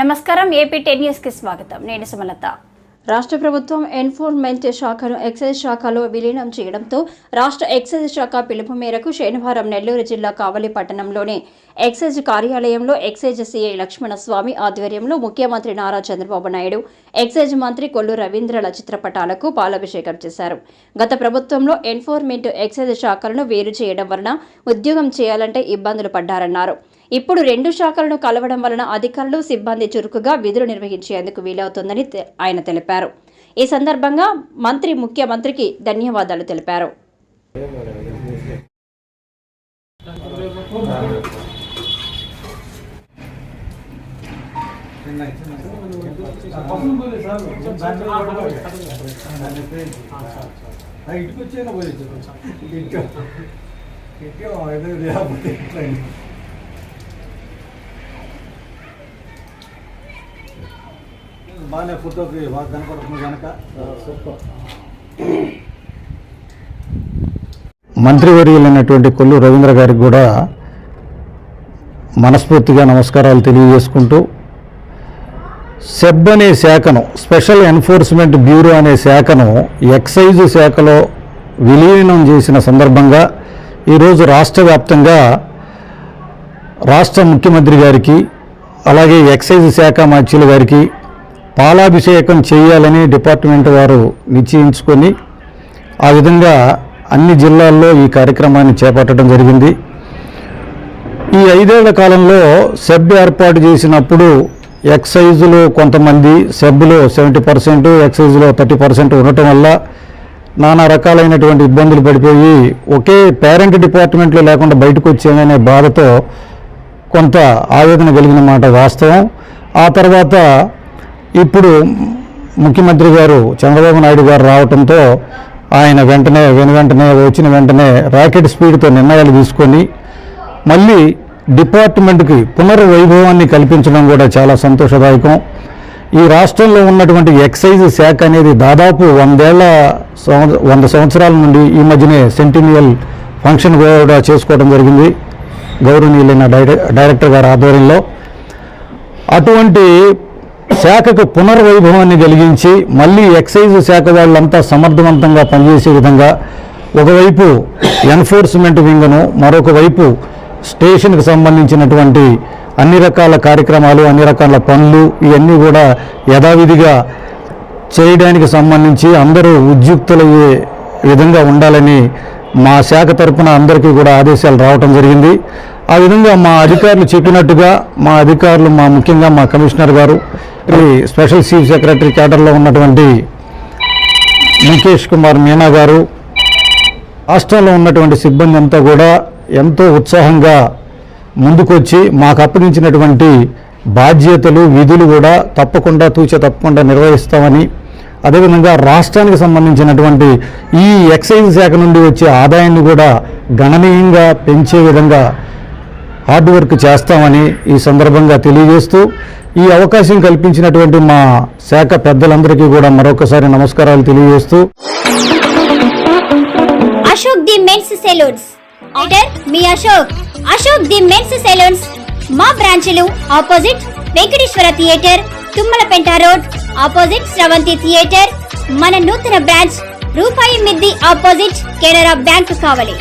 నమస్కారం AP ten న్యూస్కి స్వాగతం. నేను సుమలత. రాష్ట్ర ప్రభుత్వం ఎన్ఫోర్స్మెంట్ శాఖను ఎక్సైజ్ శాఖలో విలీనం చేయడంతో రాష్ట్ర ఎక్సైజ్ శాఖ పిలుపు మేరకు శనివారం నెల్లూరు జిల్లా కావలి పట్టణంలోని ఎక్సైజ్ కార్యాలయంలో ఎక్సైజ్ సిఐ లక్ష్మణస్వామి ఆధ్వర్యంలో ముఖ్యమంత్రి నారా చంద్రబాబు నాయుడు ఎక్సైజ్ మంత్రి కొల్లు రవీంద్రల చిత్రపటాలకు పాలాభిషేకం చేశారు. గత ప్రభుత్వంలో ఎన్ఫోర్స్మెంట్ ఎక్సైజ్ శాఖలను వేరు చేయడం వలన ఉద్యోగం చేయాలంటే ఇబ్బందులు పడ్డారన్నారు. ఇప్పుడు రెండు శాఖలను కలవడం వలన అధికారులు సిబ్బంది చురుకుగా విధులు నిర్వహించేందుకు వీలవుతుందని ఆయన తెలిపారు ఈ సందర్భంగా మంత్రి ముఖ్యమంత్రికి ధన్యవాదాలు తెలిపారు ఇటుకు వచ్చేనా పోయొచ్చు ఇటుక ఇటుక ఏదో లేకపోతే ఇట్లా బాగానే ఫోటోకి బాగా కనపడుతుంది కనుక. మంత్రివర్యులైనటువంటి కొల్లు రవీంద్ర గారికి కూడా మనస్ఫూర్తిగా నమస్కారాలు తెలియజేసుకుంటూ సెబ్ అనే శాఖను స్పెషల్ ఎన్ఫోర్స్మెంట్ బ్యూరో అనే శాఖను ఎక్సైజ్ శాఖలో విలీనం చేసిన సందర్భంగా ఈరోజు రాష్ట్ర వ్యాప్తంగా రాష్ట్ర ముఖ్యమంత్రి గారికి అలాగే ఎక్సైజ్ శాఖ మంత్రులు గారికి పాలాభిషేకం చేయాలని డిపార్ట్మెంట్ వారు నిశ్చయించుకొని ఆ విధంగా అన్ని జిల్లాల్లో ఈ కార్యక్రమాన్ని చేపట్టడం జరిగింది. ఈ ఐదేళ్ళ కాలంలో సెబ్ ఏర్పాటు చేసినప్పుడు ఎక్సైజులో కొంతమంది సెబ్లో సెవెంటీ పర్సెంట్ ఎక్సైజులో థర్టీ పర్సెంట్ ఉండటం వల్ల నానా రకాలైనటువంటి ఇబ్బందులు పడిపోయి ఒకే పేరెంట్ డిపార్ట్మెంట్లో లేకుండా బయటకు వచ్చేమనే బాధతో కొంత ఆవేదన కలిగిన మాట వాస్తవం. ఆ తర్వాత ఇప్పుడు ముఖ్యమంత్రి గారు చంద్రబాబు నాయుడు గారు రావడంతో ఆయన వెంటనే వెను వెంటనే వచ్చిన వెంటనే రాకెట్ స్పీడ్తో నిర్ణయాలు తీసుకొని మళ్ళీ డిపార్ట్మెంట్కి పునర్వైభవాన్ని కల్పించడం కూడా చాలా సంతోషదాయకం. ఈ రాష్ట్రంలో ఉన్నటువంటి ఎక్సైజ్ శాఖ అనేది దాదాపు వందేళ్ళ వంద సంవత్సరాల నుండి ఈ మధ్యనే సెంటినియల్ ఫంక్షన్ కూడా చేసుకోవడం జరిగింది గౌరవనీయులైన డైరెక్టర్ గారి ఆధ్వర్యంలో. అటువంటి శాఖకు పునర్వైభవాన్ని కలిగించి మళ్ళీ ఎక్సైజ్ శాఖ వాళ్ళంతా సమర్థవంతంగా పనిచేసే విధంగా ఒకవైపు ఎన్ఫోర్స్మెంట్ వింగ్ను మరొక వైపు స్టేషన్కు సంబంధించినటువంటి అన్ని రకాల కార్యక్రమాలు అన్ని రకాల పనులు ఇవన్నీ కూడా యథావిధిగా చేయడానికి సంబంధించి అందరూ ఉద్యుక్తులయ్యే విధంగా ఉండాలని మా శాఖ తరఫున అందరికీ కూడా ఆదేశాలు రావటం జరిగింది. ఆ విధంగా మా అధికారులు చెప్పినట్టుగా మా అధికారులు మా ముఖ్యంగా మా కమిషనర్ గారు ఈ స్పెషల్ చీఫ్ సెక్రటరీ క్యాడర్లో ఉన్నటువంటి ముఖేష్ కుమార్ మీనా గారు రాష్ట్రంలో ఉన్నటువంటి సిబ్బంది అంతా కూడా ఎంతో ఉత్సాహంగా ముందుకొచ్చి మాకు అప్పగించినటువంటి బాధ్యతలు విధులు కూడా తప్పకుండా తూచే తప్పకుండా నిర్వహిస్తామని అదేవిధంగా రాష్ట్రానికి సంబంధించినటువంటి ఈ ఎక్సైజ్ శాఖ నుండి వచ్చే ఆదాయాన్ని కూడా గణనీయంగా పెంచే విధంగా హార్డ్ వర్క్ చేస్తామని ఈ సందర్భంగా తెలియజేస్తూ ఈ అవకాశం కల్పించినటువంటి మా శాఖ పెద్దలందరికీ కూడా మరొకసారి నమస్కారాలు తెలియజేస్తూ Ashok the men's salons me Ashok Ashok the men's salons మా బ్రాంచ్లు opposite Venkateswara theatre Tummalapenta road opposite Sravanthi theatre. మన నూతన బ్రాంచ్ రూపాయి మిద్ది ఆపోజిట్ కెనరా బ్యాంక్ కావలి.